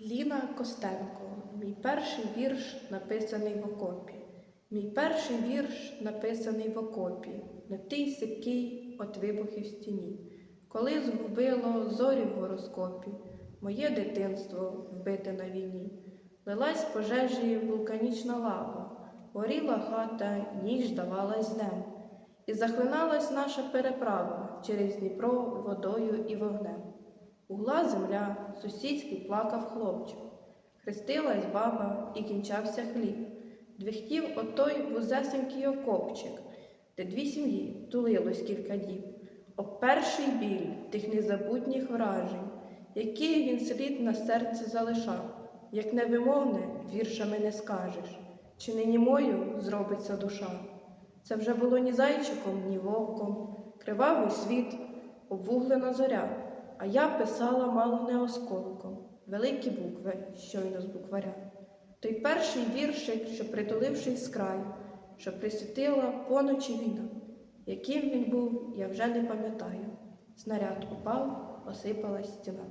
Ліна Костенко, мій перший вірш написаний в окопі. Мій перший вірш написаний в окопі, на тій сипкій от вибухів стіні, коли згубило зорі в гороскопі, моє дитинство вбите на війні. Лилась пожежі вулканічна лава, горіла хата, ніч давалась днем, і захлиналась наша переправа через Дніпро водою і вогнем. Угла земля, сусідський плакав хлопчик, хрестилась баба і кінчався хліб. Двихтів отой вузесенький окопчик, де дві сім'ї тулилось кілька діб. О перший біль тих незабутніх вражень, які він слід на серці залишав, як невимовне віршами не скажеш, чи не німою зробиться душа. Це вже було ні зайчиком, ні вовком, кривавий світ, обвуглена зоря. А я писала мало не осколком, великі букви щойно з букваря. Той перший віршик, що притулившись з краю, що присвітила поночі війна. Яким він був, я вже не пам'ятаю. Снаряд упав, осипалась стіна.